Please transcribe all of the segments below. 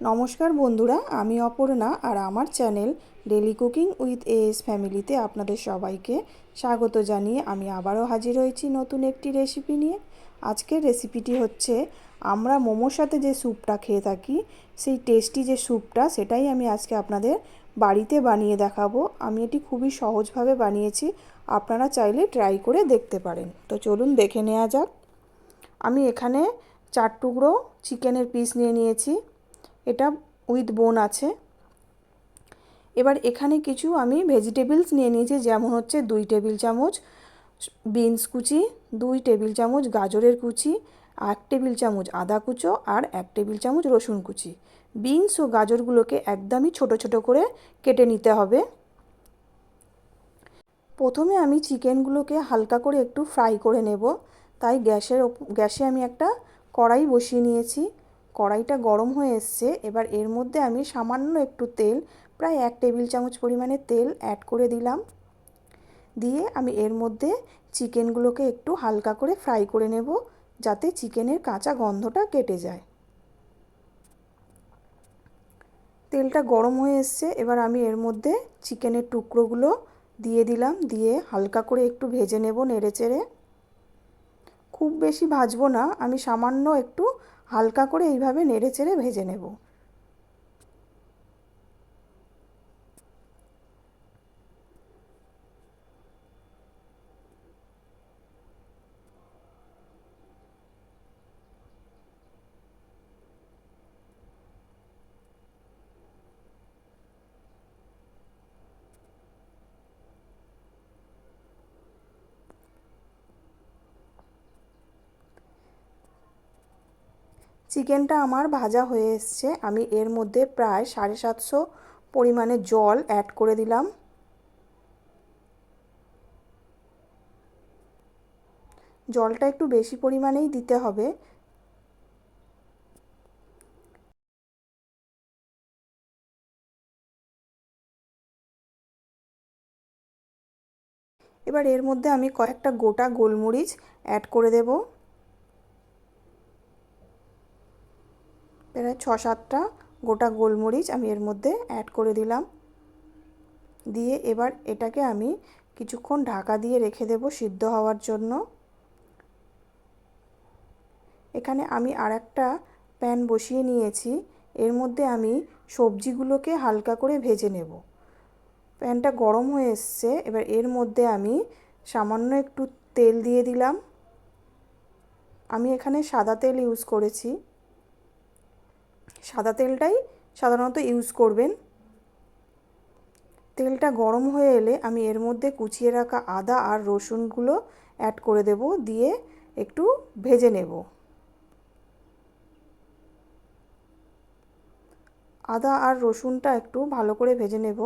নমস্কার বন্ধুরা, আমি অপর্ণা আর আমার channel daily cooking with S ফ্যামিলিতে আপনাদের সবাইকে স্বাগত জানিয়ে আমি আবারও হাজির হয়েছি নতুন একটি রেসিপি নিয়ে। আজকের রেসিপিটি হচ্ছে আমরা মোমোর সাথে যে স্যুপটা খেয়ে থাকি, সেই টেস্টি যে স্যুপটা, সেটাই আমি আজকে আপনাদের বাড়িতে বানিয়ে দেখাবো। আমি এটি খুবই সহজভাবে বানিয়েছি, আপনারা চাইলে ট্রাই করে দেখতে পারেন। তো চলুন দেখে নেওয়া যাক। আমি এখানে চার টুকরো চিকেনের পিস নিয়ে নিয়েছি। এটা উইথ বোন আছে। এবার এখানে কিছু আমি ভেজিটেবলস নিয়ে নিয়েছি, যেমন হচ্ছে দুই টেবিল চামচ বিনস কুচি, দুই টেবিল চামচ গাজরের কুচি এক টেবিল চামচ আদা কুচো আর এক টেবিল চামচ রসুন কুচি। বিনস ও গাজরগুলোকে একদমই ছোট ছোট করে কেটে নিতে হবে। প্রথমে আমি চিকেনগুলোকে হালকা করে একটু ফ্রাই করে নেব। তাই গ্যাসের গ্যাসে আমি একটা কড়াই বসিয়ে নিয়েছি। কড়াইটা গরম হয়ে এসছে, এবার এর মধ্যে আমি সামান্য একটু তেল, প্রায় এক টেবিল চামচ পরিমাণে তেল অ্যাড করে দিলাম। দিয়ে আমি এর মধ্যে চিকেনগুলোকে একটু হালকা করে ফ্রাই করে নেব, যাতে চিকেনের কাঁচা গন্ধটা কেটে যায়। তেলটা গরম হয়ে এসছে, এবার আমি এর মধ্যে চিকেনের টুকরোগুলো দিয়ে দিলাম, দিয়ে হালকা করে একটু ভেজে নেব নেড়ে চেড়ে খুব বেশি ভাজবো না, আমি সামান্য একটু হালকা করে এইভাবে নেড়ে চেড়ে ভেজে নেব। চিকেনটা আমার ভাজা হয়ে এসছে। আমি এর মধ্যে প্রায় সাড়ে সাতশো পরিমাণে জল অ্যাড করে দিলাম। জলটা একটু বেশি পরিমাণেই দিতে হবে। এবার এর মধ্যে আমি কয়েকটা গোটা গোলমরিচ অ্যাড করে দেবো। ছ সাতটা গোটা গোলমরিচ আমি এর মধ্যে অ্যাড করে দিলাম। দিয়ে এবার এটাকে আমি কিছুক্ষণ ঢাকা দিয়ে রেখে দেব সিদ্ধ হওয়ার জন্য। এখানে আমি আর একটা প্যান বসিয়ে নিয়েছি। এর মধ্যে আমি সবজিগুলোকে হালকা করে ভেজে নেব। প্যানটা গরম হয়ে এসছে, এবার এর মধ্যে আমি সামান্য একটু তেল দিয়ে দিলাম। আমি এখানে সাদা তেল ইউজ করেছি। সাদা তেলটাই সাধারণত ইউজ করবেন। তেলটা গরম হয়ে এলে আমি এর মধ্যে কুচিয়ে রাখা আদা আর রসুনগুলো অ্যাড করে দেব, দিয়ে একটু ভেজে নেব। আদা আর রসুনটা একটু ভালো করে ভেজে নেব,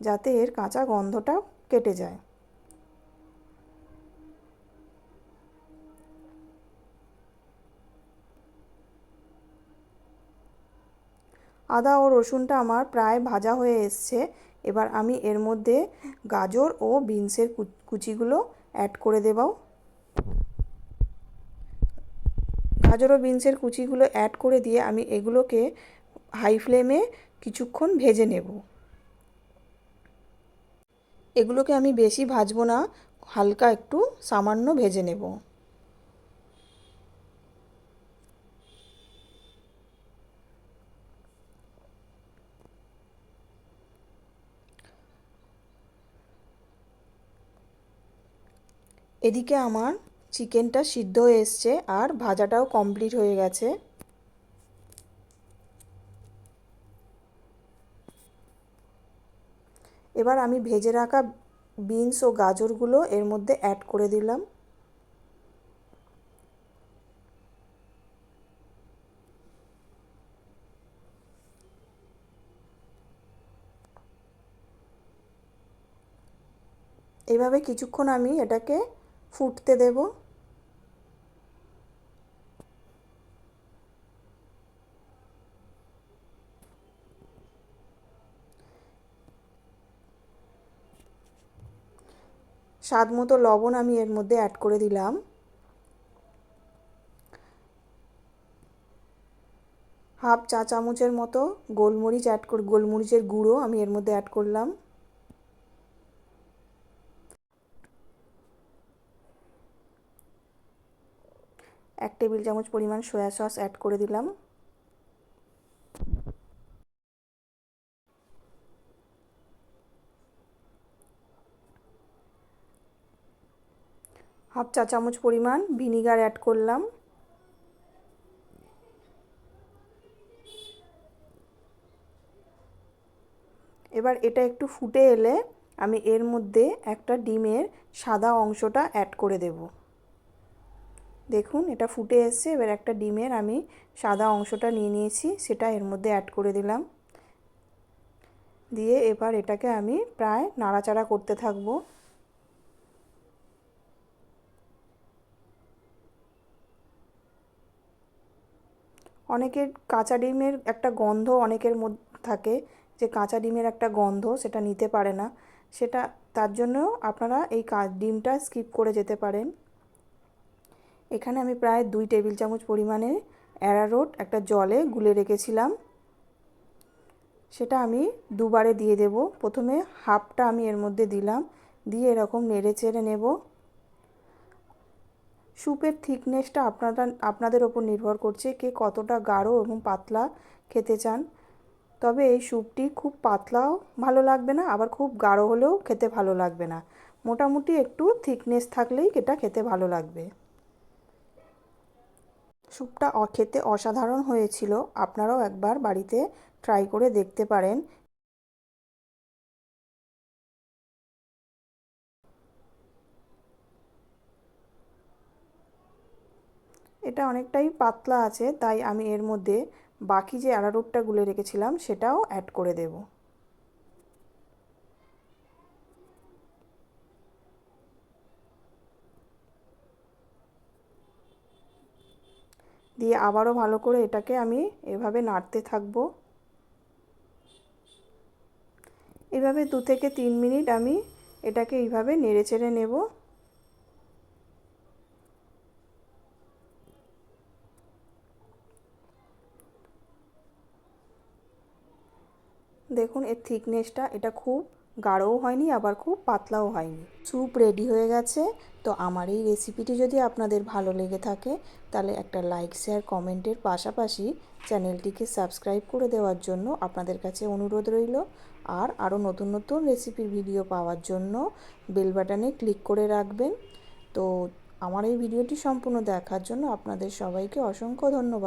যাতে এর কাঁচা গন্ধটা কেটে যায়। আদা ও রসুনটা আমার প্রায় ভাজা হয়ে এসছে। এবার আমি এর মধ্যে গাজর ও বিনসের কুচিগুলো অ্যাড করে দেব। গাজর ও বিনসের কুচিগুলো অ্যাড করে দিয়ে আমি এগুলোকে হাই ফ্লেমে কিছুক্ষণ ভেজে নেব। এগুলোকে আমি বেশি ভাজবো না, হালকা একটু সামান্য ভেজে নেব। এদিকে আমার চিকেনটা সিদ্ধ হয়ে এসছে আর ভাজাটাও কমপ্লিট হয়ে গেছে। এবার আমি ভেজে রাখা বিনস ও গাজরগুলো এর মধ্যে অ্যাড করে দিলাম। এইভাবে কিছুক্ষণ আমি এটাকে ফুটতে দেব। স্বাদ মতো লবণ আমি এর মধ্যে অ্যাড করে দিলাম। হাফ চা চামচের মতো গোলমরিচ অ্যাড গোলমরিচের গুঁড়ো আমি এর মধ্যে অ্যাড করলাম এক টেবিল চামচ পরিমাণ সয়া সস অ্যাড করে দিলাম। হাফ চা চামচ পরিমাণ ভিনিগার অ্যাড করলাম। এবার এটা একটু ফুটে এলে আমি এর মধ্যে একটা ডিমের সাদা অংশটা অ্যাড করে দেব। দেখুন, এটা ফুটে এসছে। এবার একটা ডিমের আমি সাদা অংশটা নিয়ে নিয়েছি, সেটা এর মধ্যে অ্যাড করে দিলাম। দিয়ে এবার এটাকে আমি প্রায় নাড়াচাড়া করতে থাকব। অনেকের কাঁচা ডিমের একটা গন্ধ অনেকের মধ্যে থাকে, যে কাঁচা ডিমের একটা গন্ধ সেটা নিতে পারে না। সেটা, তার জন্য আপনারা এই ডিমটা স্কিপ করে যেতে পারেন। এখানে আমি প্রায় দুই টেবিল চামচ পরিমাণে অ্যারারোট একটা জলে গুলে রেখেছিলাম। সেটা আমি দুবারে দিয়ে দেব। প্রথমে হাফটা আমি এর মধ্যে দিলাম, দিয়ে এরকম নেড়ে চেড়ে নেব। স্যুপের থিকনেসটা আপনারা, আপনাদের ওপর নির্ভর করছে কে কতটা গাঢ় এবং পাতলা খেতে চান। তবে এই স্যুপটি খুব পাতলাও ভালো লাগবে না, আবার খুব গাঢ় হলেও খেতে ভালো লাগবে না। মোটামুটি একটু থিকনেস থাকলেই এটা খেতে ভালো লাগবে। স্যুপটা খেতে অসাধারণ হয়েছিল। আপনারাও একবার বাড়িতে ট্রাই করে দেখতে পারেন। এটা অনেকটাই পাতলা আছে, তাই আমি এর মধ্যে বাকি যে আরারুটটা গুলে রেখেছিলাম, সেটাও অ্যাড করে দেব। দিয়ে আবারও ভালো করে এটাকে আমি এভাবে নাড়তে থাকব। এভাবে দু থেকে তিন মিনিট আমি এটাকে এইভাবে নেড়ে চেড়ে নেব। দেখুন, এর থিকনেসটা এটা খুব গাঢ়ও হয়নি, আবার খুব পাতলাও হয়নি। স্যুপ রেডি হয়ে গেছে। তো আমার এই রেসিপিটি যদি আপনাদের ভালো লেগে থাকে, তাহলে একটা লাইক শেয়ার কমেন্টের পাশাপাশি চ্যানেলটিকে সাবস্ক্রাইব করে দেওয়ার জন্য আপনাদের কাছে অনুরোধ রইল। আর আরও নতুন নতুন রেসিপির ভিডিও পাওয়ার জন্য বেল বাটনে ক্লিক করে রাখবেন। তো আমার এই ভিডিওটি সম্পূর্ণ দেখার জন্য আপনাদের সবাইকে অসংখ্য ধন্যবাদ।